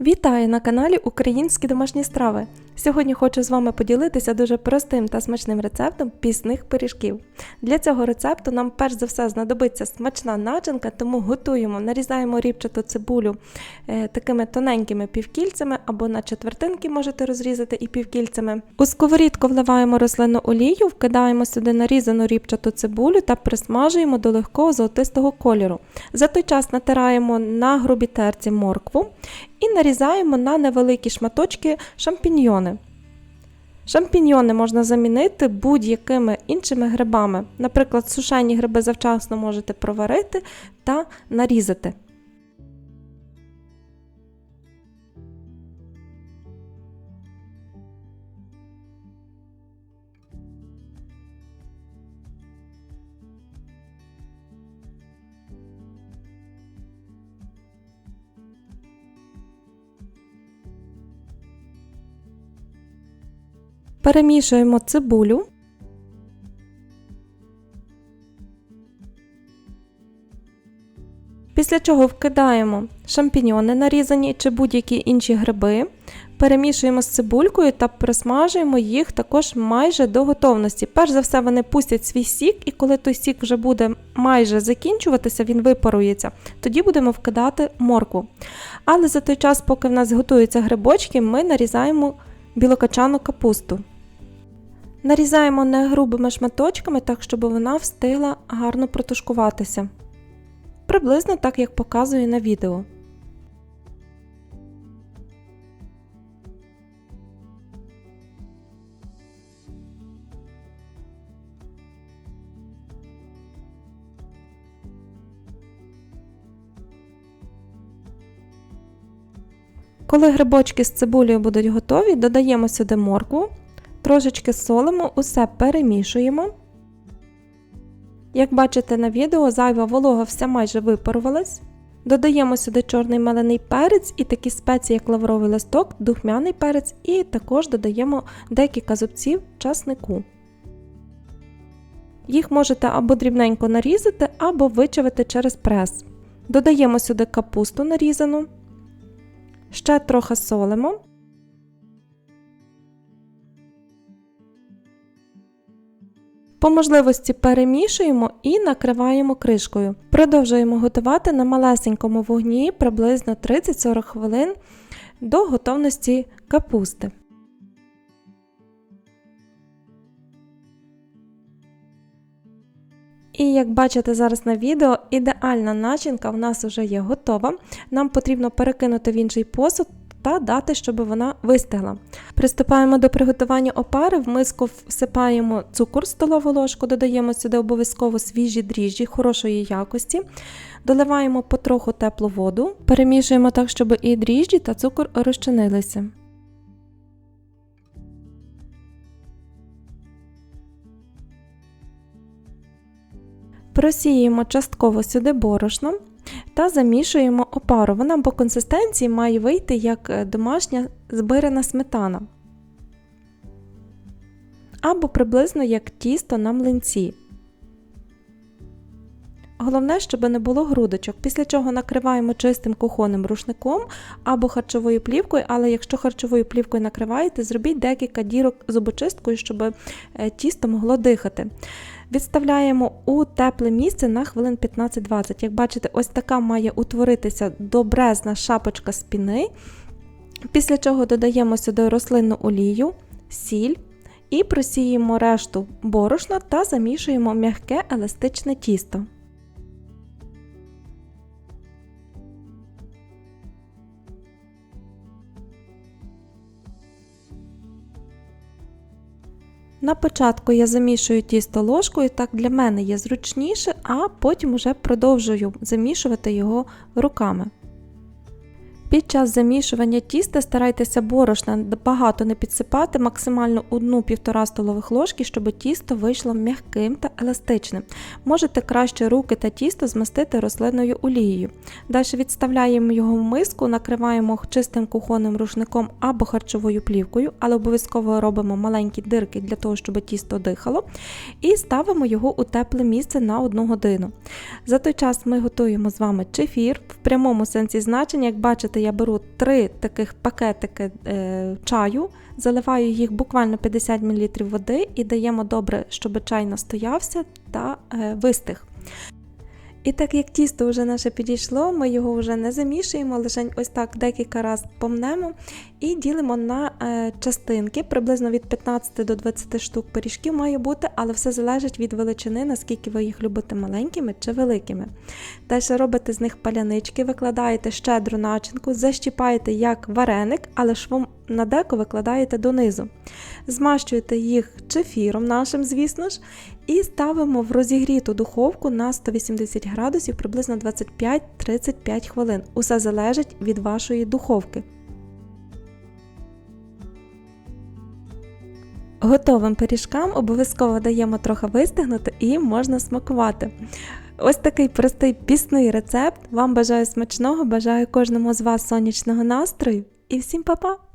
Вітаю на каналі Українські домашні страви. Сьогодні хочу з вами поділитися дуже простим та смачним рецептом пісних пиріжків. Для цього рецепту нам перш за все знадобиться смачна начинка, тому готуємо, нарізаємо рібчату цибулю е, такими тоненькими півкільцями або на четвертинки можете розрізати і півкільцями. У сковорідку вливаємо рослинну олію, вкидаємо сюди нарізану рібчату цибулю та присмажуємо до легкого золотистого кольору. За той час натираємо на грубій терці моркву і нарізаємо на невеликі шматочки шампіньйони. Шампіньйони можна замінити будь-якими іншими грибами. Наприклад, сушені гриби завчасно можете проварити та нарізати. Перемішуємо цибулю. Після чого вкидаємо шампіньони нарізані чи будь-які інші гриби, перемішуємо з цибулькою та присмажуємо їх також майже до готовності. Перш за все, вони пустять свій сік, і коли той сік вже буде майже закінчуватися, він випарується, тоді будемо вкидати моркву. Але за той час, поки в нас готуються грибочки, ми нарізаємо білокачану капусту. Нарізаємо не грубими шматочками, так щоб вона встигла гарно протушкуватися. Приблизно так, як показую на відео. Коли грибочки з цибулею будуть готові, додаємо сюди моркву, трошечки солимо, усе перемішуємо. Як бачите на відео, зайва волога вся майже випарувалась. Додаємо сюди чорний мелений перець і такі спеції, як лавровий листок, духмяний перець, і також додаємо декілька зубців часнику. Їх можете або дрібненько нарізати, або вичавити через прес. Додаємо сюди капусту нарізану, ще трохи солимо. По можливості перемішуємо і накриваємо кришкою. Продовжуємо готувати на малесенькому вогні приблизно 30-40 хвилин до готовності капусти. І як бачите зараз на відео, ідеальна начинка в нас вже є готова. Нам потрібно перекинути в інший посуд та дати, щоб вона вистигла. Приступаємо до приготування опари, в миску всипаємо цукор столову ложку, додаємо сюди обов'язково свіжі дріжджі хорошої якості, доливаємо потроху теплу воду, перемішуємо так, щоб і дріжджі та цукор розчинилися. Просіємо частково сюди борошно та замішуємо опару. Вона по консистенції має вийти як е, домашня збирана сметана. Або приблизно як тісто на млинці. Головне, щоб не було грудочок, після чого накриваємо чистим кухонним рушником або харчовою плівкою, але якщо харчовою плівкою накриваєте, зробіть декілька дірок зубочисткою, щоб е, тісто могло дихати. Відставляємо у тепле місце на хвилин 15-20. Як бачите, ось така має утворитися добрезна шапочка спіни. Після чого додаємо сюди рослинну олію, сіль і просіємо решту борошна та замішуємо м'яке еластичне тісто. На початку я замішую тісто ложкою, так для мене є зручніше, а потім вже продовжую замішувати його руками. Під час замішування тіста старайтеся борошна багато не підсипати, максимально 1-1,5 столових ложки, щоб тісто вийшло м'яким та еластичним. Можете краще руки та тісто змастити рослинною олією. Далі відставляємо його в миску, накриваємо чистим кухонним рушником або харчовою плівкою, але обов'язково робимо маленькі дирки для того, щоб тісто дихало. І ставимо його у тепле місце на 1 годину. За той час ми готуємо з вами чефір в прямому сенсі значення, як бачите, я беру три таких пакетики е, чаю, заливаю їх буквально 50 мл води і даємо добре, щоб чай настоявся та е, вистиг. І так як тісто вже наше підійшло, ми його вже не замішуємо, лише ось так декілька разів помнемо і ділимо на е, частинки. Приблизно від 15 до 20 штук пиріжків має бути, але все залежить від величини, наскільки ви їх любите маленькими чи великими. Далі робите з них палянички, викладаєте щедру начинку, защіпаєте як вареник, але швом на деко викладаєте донизу. Змащуєте їх чефіром нашим, звісно ж, і ставимо в розігріту духовку на 180 градусів приблизно 25-35 хвилин. Усе залежить від вашої духовки. Готовим пиріжкам обов'язково даємо трохи вистигнути і можна смакувати. Ось такий простий пісний рецепт. Вам бажаю смачного, бажаю кожному з вас сонячного настрою і всім па-па!